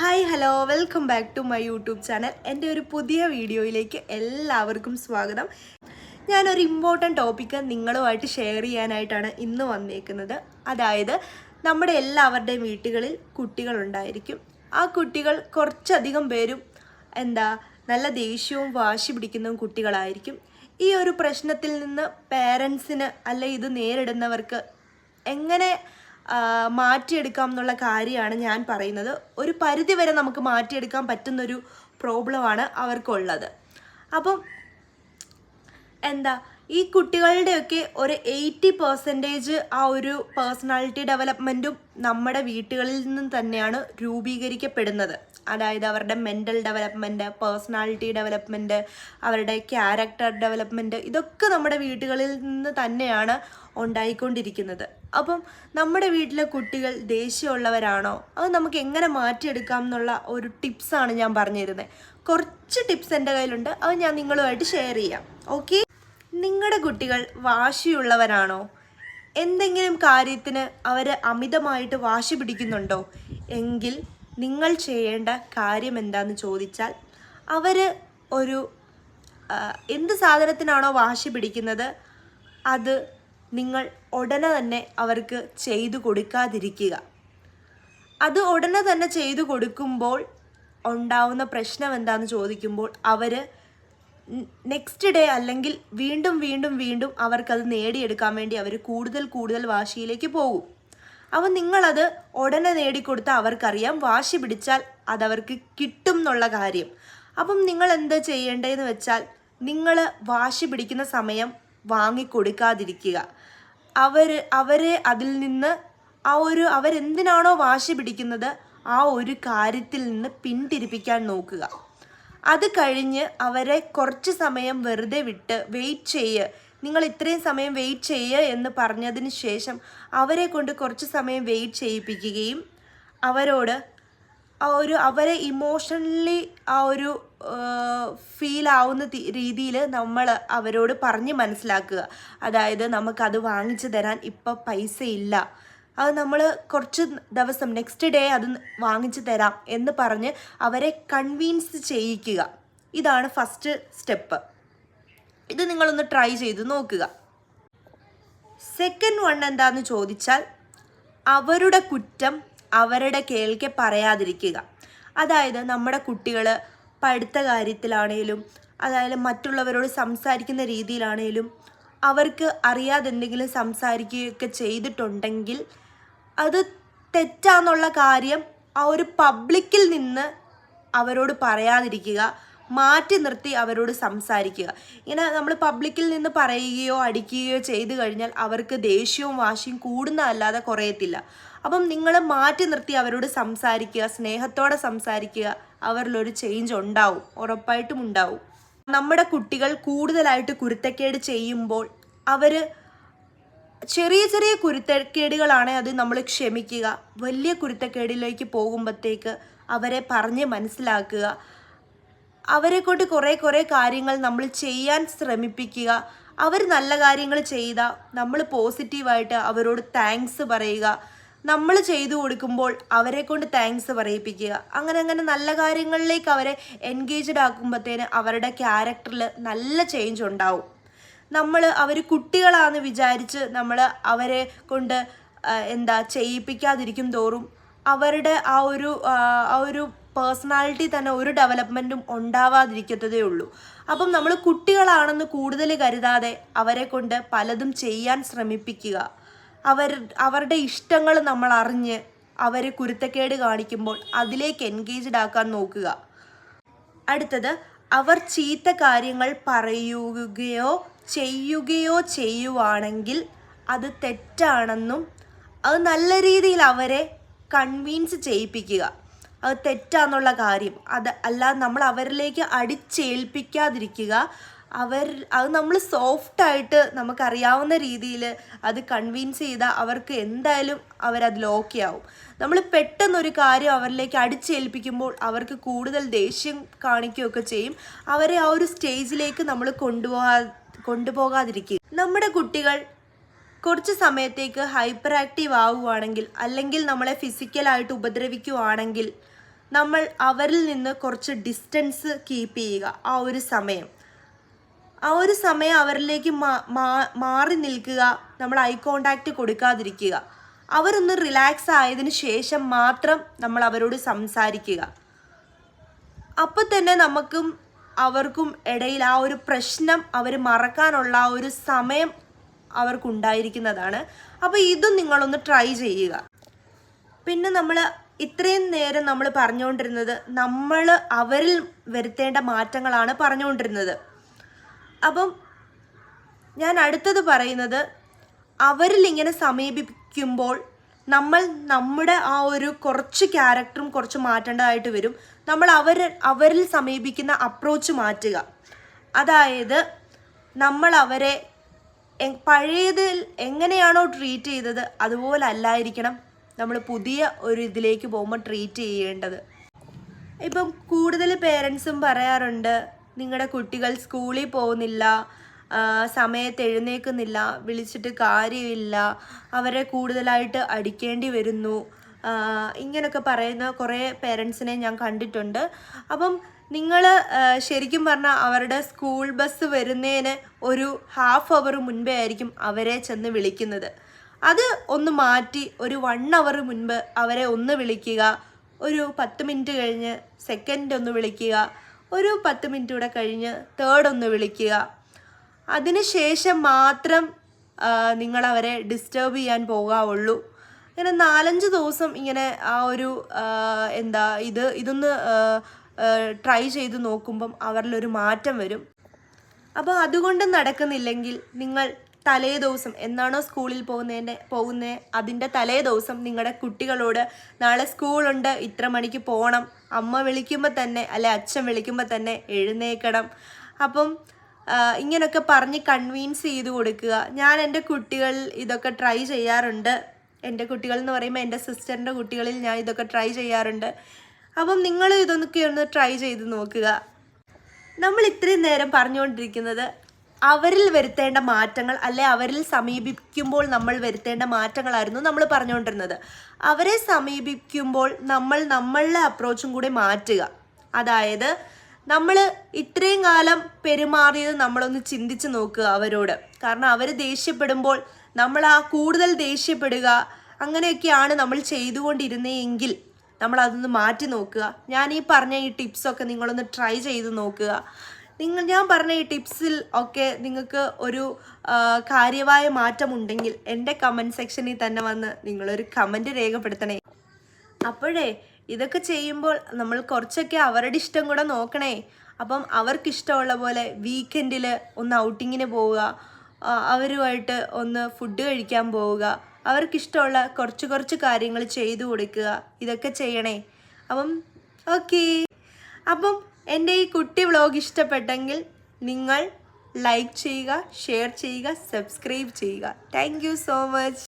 Hi hello. Welcome back to my YouTube channel. എന്റെ ഒരു പുതിയ വീഡിയോയിലേക്ക് എല്ലാവർക്കും സ്വാഗതം. ഞാനൊരു ഇമ്പോർട്ടന്റ് ടോപ്പിക്ക് നിങ്ങളുമായിട്ട് ഷെയർ ചെയ്യാനായിട്ടാണ് ഇന്ന് വന്നേക്കുന്നത്. അതായത് നമ്മുടെ എല്ലാവരുടെയും വീട്ടുകളിൽ കുട്ടികളുണ്ടായിരിക്കും ആ കുട്ടികൾ കുറച്ചധികം പേരും എന്താ നല്ല ദേഷ്യവും വാശി പിടിക്കുന്ന കുട്ടികളായിരിക്കും. ഈ ഒരു പ്രശ്നത്തിൽ നിന്ന് പേരൻസിന് അല്ലെ ഇത് നേരിടുന്നവർക്ക് എങ്ങനെ മാറ്റിയെടുക്കാം എന്നുള്ള കാര്യമാണ് ഞാൻ പറയുന്നത്. ഒരു പരിധി വരെ നമുക്ക് മാറ്റിയെടുക്കാൻ പറ്റുന്നൊരു പ്രോബ്ലമാണ് അവർക്കുള്ളത്. അപ്പം എന്താ ഈ കുട്ടികളുടെയൊക്കെ ഒരു എയ്റ്റി പെർസെന്റേജ് ആ ഒരു പേഴ്സണാലിറ്റി ഡെവലപ്മെന്റും നമ്മുടെ വീട്ടുകളിൽ നിന്നും തന്നെയാണ് രൂപീകരിക്കപ്പെടുന്നത്. അതായത് അവരുടെ മെന്റൽ ഡെവലപ്മെന്റ് പേഴ്സണാലിറ്റി ഡെവലപ്മെന്റ് അവരുടെ ക്യാരക്ടർ ഡെവലപ്മെന്റ് ഇതൊക്കെ നമ്മുടെ വീടുകളിൽ നിന്ന് തന്നെയാണ് ഉണ്ടായിക്കൊണ്ടിരിക്കുന്നത്. അപ്പം നമ്മുടെ വീട്ടിലെ കുട്ടികൾ ദേഷ്യമുള്ളവരാണോ? അത് നമുക്ക് എങ്ങനെ മാറ്റിയെടുക്കാം എന്നുള്ള ഒരു ടിപ്സാണ് ഞാൻ പറഞ്ഞു തരുന്നത് കുറച്ച് ടിപ്സ് എന്റെ കയ്യിലുണ്ട്. അത് ഞാൻ നിങ്ങളുമായിട്ട് ഷെയർ ചെയ്യാം. ഓക്കെ നിങ്ങളുടെ കുട്ടികൾ വാശിയുള്ളവരാണോ? എന്തെങ്കിലും കാര്യത്തിന് അവർ അമിതമായിട്ട് വാശി പിടിക്കുന്നുണ്ടോ? എങ്കിൽ നിങ്ങൾ ചെയ്യേണ്ട കാര്യം എന്താന്ന് ചോദിച്ചാൽ അവർ ഒരു എന്ത് സാധനത്തിനാണോ വാശി പിടിക്കുന്നത് അത് നിങ്ങൾ ഉടനെ തന്നെ അവർക്ക് ചെയ്തു കൊടുക്കാതിരിക്കുക. അത് ഉടനെ തന്നെ ചെയ്തു കൊടുക്കുമ്പോൾ ഉണ്ടാവുന്ന പ്രശ്നം എന്താണെന്ന് ചോദിക്കുമ്പോൾ അവർ നെക്സ്റ്റ് ഡേ അല്ലെങ്കിൽ വീണ്ടും വീണ്ടും വീണ്ടും അവർക്കത് നേടിയെടുക്കാൻ വേണ്ടി അവർ കൂടുതൽ കൂടുതൽ വാശിയിലേക്ക് പോകും. അപ്പം നിങ്ങളത് ഉടനെ നേടിക്കൊടുത്ത അവർക്കറിയാം. വാശി പിടിച്ചാൽ അതവർക്ക് കിട്ടും എന്നുള്ള കാര്യം. അപ്പം നിങ്ങൾ എന്താ ചെയ്യേണ്ടതെന്ന് വെച്ചാൽ നിങ്ങൾ വാശി പിടിക്കുന്ന സമയം വാങ്ങിക്കൊടുക്കാതിരിക്കുക. അവർ അവരെ അതിൽ നിന്ന് ആ ഒരു അവരെന്തിനാണോ വാശി പിടിക്കുന്നത് ആ ഒരു കാര്യത്തിൽ നിന്ന് പിന്തിരിപ്പിക്കാൻ നോക്കുക. അത് കഴിഞ്ഞ് അവരെ കുറച്ച് സമയം വെറുതെ വിട്ട് വെയിറ്റ് ചെയ്യ്. നിങ്ങൾ ഇത്രയും സമയം വെയിറ്റ് ചെയ്യുക എന്ന് പറഞ്ഞതിന് ശേഷം അവരെ കൊണ്ട് കുറച്ച് സമയം വെയിറ്റ് ചെയ്യിപ്പിക്കുകയും അവരോട് ആ ഒരു അവരെ ഇമോഷണലി ആ ഒരു ഫീൽ ആവുന്ന രീതിയിൽ നമ്മൾ അവരോട് പറഞ്ഞ് മനസ്സിലാക്കുക. അതായത് നമുക്കത് വാങ്ങിച്ചു തരാൻ ഇപ്പോൾ പൈസ ഇല്ല. അത് നമ്മൾ കുറച്ച് ദിവസം നെക്സ്റ്റ് ഡേ അത് വാങ്ങിച്ചു തരാം എന്ന് പറഞ്ഞ് അവരെ കൺവീൻസ് ചെയ്യിക്കുക. ഇതാണ് ഫസ്റ്റ് സ്റ്റെപ്പ് ഇത് നിങ്ങളൊന്ന് ട്രൈ ചെയ്ത് നോക്കുക. സെക്കൻഡ് വൺ എന്താന്ന് ചോദിച്ചാൽ അവരുടെ കുറ്റം അവരുടെ കേൾക്കെ പറയാതിരിക്കുക. അതായത് നമ്മുടെ കുട്ടികൾ പഠിത്ത കാര്യത്തിലാണേലും അതായത് മറ്റുള്ളവരോട് സംസാരിക്കുന്ന രീതിയിലാണേലും അവർക്ക് അറിയാതെ എന്തെങ്കിലും സംസാരിക്കുകയൊക്കെ ചെയ്തിട്ടുണ്ടെങ്കിൽ അത് തെറ്റാന്നുള്ള കാര്യം ആ ഒരു പബ്ലിക്കിൽ നിന്ന് അവരോട് പറയാതിരിക്കുക. മാറ്റി നിർത്തി അവരോട് സംസാരിക്കുക. ഇങ്ങനെ നമ്മൾ പബ്ലിക്കിൽ നിന്ന് പറയുകയോ അടിക്കുകയോ ചെയ്തു കഴിഞ്ഞാൽ അവർക്ക് ദേഷ്യവും വാശിയും കൂടുന്നതല്ലാതെ കുറയത്തില്ല. അപ്പം നിങ്ങൾ മാറ്റി നിർത്തി അവരോട് സംസാരിക്കുക സ്നേഹത്തോടെ സംസാരിക്കുക അവരിലൊരു ചേഞ്ച് ഉണ്ടാവും ഉറപ്പായിട്ടും ഉണ്ടാവും. നമ്മുടെ കുട്ടികൾ കൂടുതലായിട്ട് കുരുത്തക്കേട് ചെയ്യുമ്പോൾ അവർ ചെറിയ ചെറിയ കുരുത്തക്കേടുകളാണ് അത് നമ്മൾ ക്ഷമിക്കുക. വലിയ കുരുത്തക്കേടിലേക്ക് പോകുമ്പോഴത്തേക്ക് അവരെ പറഞ്ഞ് മനസ്സിലാക്കുക. അവരെ കൊണ്ട് കുറേ കുറേ കാര്യങ്ങൾ നമ്മൾ ചെയ്യാൻ ശ്രമിപ്പിക്കുക. അവർ നല്ല കാര്യങ്ങൾ ചെയ്ത നമ്മൾ പോസിറ്റീവായിട്ട് അവരോട് താങ്ക്സ് പറയുക. നമ്മൾ ചെയ്തു കൊടുക്കുമ്പോൾ അവരെ കൊണ്ട് താങ്ക്സ് പറയിപ്പിക്കുക. അങ്ങനെ അങ്ങനെ നല്ല കാര്യങ്ങളിലേക്ക് അവരെ എൻഗേജ്ഡ് ആക്കുമ്പോഴത്തേന് അവരുടെ ക്യാരക്ടറിൽ നല്ല ചേഞ്ച് ഉണ്ടാവും. നമ്മൾ അവർ കുട്ടികളാണെന്ന് വിചാരിച്ച് നമ്മൾ അവരെ കൊണ്ട് എന്താ ചെയ്യിപ്പിക്കാതിരിക്കും തോറും അവരുടെ ആ ഒരു ആ, ഒരു പേഴ്സണാലിറ്റി തന്നെ ഒരു ഡെവലപ്മെന്റും ഉണ്ടാവാതിരിക്കത്തതേ ഉള്ളൂ. അപ്പം നമ്മൾ കുട്ടികളാണെന്ന് കൂടുതൽ കരുതാതെ അവരെ കൊണ്ട് പലതും ചെയ്യാൻ ശ്രമിപ്പിക്കുക. അവർ അവരുടെ ഇഷ്ടങ്ങൾ നമ്മൾ അറിഞ്ഞ് അവരെ കുരുത്തക്കേട് കാണിക്കുമ്പോൾ അതിലേക്ക് എൻഗേജ്ഡ് ആക്കാൻ നോക്കുക. അടുത്തത് അവർ ചീത്ത കാര്യങ്ങൾ പറയുകയോ ചെയ്യുകയോ ചെയ്യുവാണെങ്കിൽ അത് തെറ്റാണെന്നും അത് നല്ല രീതിയിൽ അവരെ കൺവീൻസ് ചെയ്യിപ്പിക്കുക. അത് തെറ്റാന്നുള്ള കാര്യം. അത് അല്ലാതെ നമ്മൾ അവരിലേക്ക് അടിച്ചേൽപ്പിക്കാതിരിക്കുക. അവർ അത് നമ്മൾ സോഫ്റ്റായിട്ട് നമുക്കറിയാവുന്ന രീതിയിൽ അത് കൺവിൻസ് ചെയ്താൽ അവർക്ക് എന്തായാലും അവരതിൽ ഓക്കെ ആവും. നമ്മൾ പെട്ടെന്നൊരു കാര്യം അവരിലേക്ക് അടിച്ചേൽപ്പിക്കുമ്പോൾ അവർക്ക് കൂടുതൽ ദേഷ്യം കാണിക്കുകയൊക്കെ ചെയ്യും. അവരെ ആ ഒരു സ്റ്റേജിലേക്ക് നമ്മൾ കൊണ്ടുപോകാ കൊണ്ടുപോകാതിരിക്കുക. നമ്മുടെ കുട്ടികൾ കുറച്ച് സമയത്തേക്ക് ഹൈപ്പർ ആക്റ്റീവ് ആവുകയാണെങ്കിൽ അല്ലെങ്കിൽ നമ്മളെ ഫിസിക്കലായിട്ട് ഉപദ്രവിക്കുകയാണെങ്കിൽ നമ്മൾ അവരിൽ നിന്ന് കുറച്ച് ഡിസ്റ്റൻസ് കീപ്പ് ചെയ്യുക. ആ ഒരു സമയം. ആ ഒരു സമയം അവരിലേക്ക് മാറി നിൽക്കുക. നമ്മൾ ഐ കോണ്ടാക്റ്റ് കൊടുക്കാതിരിക്കുക. അവരൊന്ന് റിലാക്സ് ആയതിനു ശേഷം മാത്രം നമ്മൾ അവരോട് സംസാരിക്കുക. അപ്പോൾ തന്നെ നമുക്കും അവർക്കും ഇടയിൽ ആ ഒരു പ്രശ്നം അവർ മറക്കാനുള്ള ആ ഒരു സമയം അവർക്കുണ്ടായിരിക്കുന്നതാണ്. അപ്പോൾ ഇതും നിങ്ങളൊന്ന് ട്രൈ ചെയ്യുക. പിന്നെ നമ്മൾ ഇത്രയും നേരം നമ്മൾ പറഞ്ഞുകൊണ്ടിരുന്നത് നമ്മൾ അവരിൽ വരുത്തേണ്ട മാറ്റങ്ങളാണ് പറഞ്ഞുകൊണ്ടിരുന്നത് അപ്പം ഞാൻ അടുത്തത് പറയുന്നത് അവരിൽ ഇങ്ങനെ സമീപിക്കുമ്പോൾ നമ്മൾ നമ്മുടെ ആ ഒരു കുറച്ച് ക്യാരക്ടറും കുറച്ച് മാറ്റേണ്ടതായിട്ട് വരും. നമ്മൾ അവർ അവരിൽ സമീപിക്കുന്ന അപ്രോച്ച് മാറ്റുക. അതായത് നമ്മൾ അവരെ പഴയതിൽ എങ്ങനെയാണോ ട്രീറ്റ് ചെയ്തത് അതുപോലെ അല്ലായിരിക്കണം നമ്മൾ പുതിയ ഒരു ഇതിലേക്ക് പോകുമ്പോൾ ട്രീറ്റ് ചെയ്യേണ്ടത്. ഇപ്പം കൂടുതൽ പേരൻസും പറയാറുണ്ട് നിങ്ങളുടെ കുട്ടികൾ സ്കൂളിൽ പോകുന്നില്ല സമയത്ത് എഴുന്നേൽക്കുന്നില്ല വിളിച്ചിട്ട് കാര്യമില്ല അവരെ കൂടുതലായിട്ട് അടിക്കേണ്ടി വരുന്നു. ഇങ്ങനൊക്കെ പറയുന്ന കുറേ പേരൻസിനെ ഞാൻ കണ്ടിട്ടുണ്ട്. അപ്പം നിങ്ങൾ ശരിക്കും പറഞ്ഞാൽ അവരുടെ സ്കൂൾ ബസ് വരുന്നതിന് ഒരു ഹാഫ് അവർ മുൻപേ ആയിരിക്കും അവരെ ചെന്ന് വിളിക്കുന്നത്. അത് ഒന്ന് മാറ്റി ഒരു വൺ അവർ മുൻപ് അവരെ ഒന്ന് വിളിക്കുക. ഒരു പത്ത് മിനിറ്റ് കഴിഞ്ഞ് സെക്കൻഡ് ഒന്ന് വിളിക്കുക. ഒരു പത്ത് മിനിറ്റ് കൂടെ കഴിഞ്ഞ് തേർഡ് ഒന്ന് വിളിക്കുക. അതിനുശേഷം മാത്രം നിങ്ങൾ അവരെ ഡിസ്റ്റർബ് ചെയ്യാൻ പോകാവുള്ളൂ. ഇങ്ങനെ നാലഞ്ച് ദിവസം ഇങ്ങനെ ആ ഒരു എന്താ ഇത് ഇതൊന്ന് ട്രൈ ചെയ്ത് നോക്കുമ്പം അവരിലൊരു മാറ്റം വരും. അപ്പോൾ അതുകൊണ്ട് നടക്കുന്നില്ലെങ്കിൽ നിങ്ങൾ തലേ ദിവസം എന്നാണോ സ്കൂളിൽ പോകുന്നതിന്റെ പോകുന്നത് അതിന്റെ തലേ ദിവസം നിങ്ങളുടെ കുട്ടികളോട് നാളെ സ്കൂളുണ്ട് ഇത്ര മണിക്ക് പോകണം അമ്മ വിളിക്കുമ്പോൾ തന്നെ അല്ലെ അച്ഛൻ വിളിക്കുമ്പോൾ തന്നെ എഴുന്നേക്കണം. അപ്പം ഇങ്ങനൊക്കെ പറഞ്ഞ് കൺവീൻസ് ചെയ്ത് കൊടുക്കുക. ഞാൻ എന്റെ കുട്ടികൾ ഇതൊക്കെ ട്രൈ ചെയ്യാറുണ്ട്. എന്റെ കുട്ടികൾ എന്ന് പറയുമ്പോൾ എന്റെ സിസ്റ്ററിന്റെ കുട്ടികളിൽ ഞാൻ ഇതൊക്കെ ട്രൈ ചെയ്യാറുണ്ട്. അപ്പം നിങ്ങൾ ഇതൊക്കെ ഒന്ന് ട്രൈ ചെയ്ത് നോക്കുക. നമ്മൾ ഇത്രയും നേരം പറഞ്ഞുകൊണ്ടിരിക്കുന്നത് അവരിൽ വരുത്തേണ്ട മാറ്റങ്ങൾ അല്ലെ അവരിൽ സമീപിക്കുമ്പോൾ നമ്മൾ വരുത്തേണ്ട മാറ്റങ്ങളായിരുന്നു നമ്മൾ പറഞ്ഞുകൊണ്ടിരുന്നത്. അവരെ സമീപിക്കുമ്പോൾ നമ്മൾ നമ്മളുടെ അപ്രോച്ചും കൂടി മാറ്റുക. അതായത് നമ്മൾ ഇത്രയും കാലം പെരുമാറിയത് നമ്മളൊന്ന് ചിന്തിച്ച് നോക്കുക അവരോട്. കാരണം അവർ ദേഷ്യപ്പെടുമ്പോൾ നമ്മൾ ആ കൂടുതൽ ദേഷ്യപ്പെടുക അങ്ങനെയൊക്കെയാണ് നമ്മൾ ചെയ്തുകൊണ്ടിരുന്നതെങ്കിൽ നമ്മൾ അതൊന്ന് മാറ്റി നോക്കുക. ഞാൻ ഈ പറഞ്ഞ ഈ ടിപ്സൊക്കെ നിങ്ങളൊന്ന് ട്രൈ ചെയ്ത് നോക്കുക. നിങ്ങൾ ഞാൻ പറഞ്ഞ ഈ ടിപ്സിൽ ഒക്കെ നിങ്ങൾക്ക് ഒരു കാര്യമായ മാറ്റമുണ്ടെങ്കിൽ എന്റെ കമന്റ് സെക്ഷനിൽ തന്നെ വന്ന് നിങ്ങളൊരു കമന്റ് രേഖപ്പെടുത്തണേ. അപ്പോഴേ ഇതൊക്കെ ചെയ്യുമ്പോൾ നമ്മൾ കുറച്ചൊക്കെ അവരുടെ ഇഷ്ടം കൂടെ നോക്കണേ. അപ്പം അവർക്കിഷ്ടമുള്ള പോലെ വീക്കെൻഡിൽ ഒന്ന് ഔട്ടിങ്ങിന് പോവുക. അവരുമായിട്ട് ഒന്ന് ഫുഡ് കഴിക്കാൻ പോവുക. അവർക്കിഷ്ടമുള്ള കുറച്ച് കുറച്ച് കാര്യങ്ങൾ ചെയ്തു കൊടുക്കുക. ഇതൊക്കെ ചെയ്യണേ. അപ്പം ഓക്കേ അപ്പം എന്റെ ഈ കുട്ടി വ്ളോഗ് ഇഷ്ടപ്പെട്ടെങ്കിൽ നിങ്ങൾ ലൈക്ക് ചെയ്യുക ഷെയർ ചെയ്യുക സബ്സ്ക്രൈബ് ചെയ്യുക. Thank so much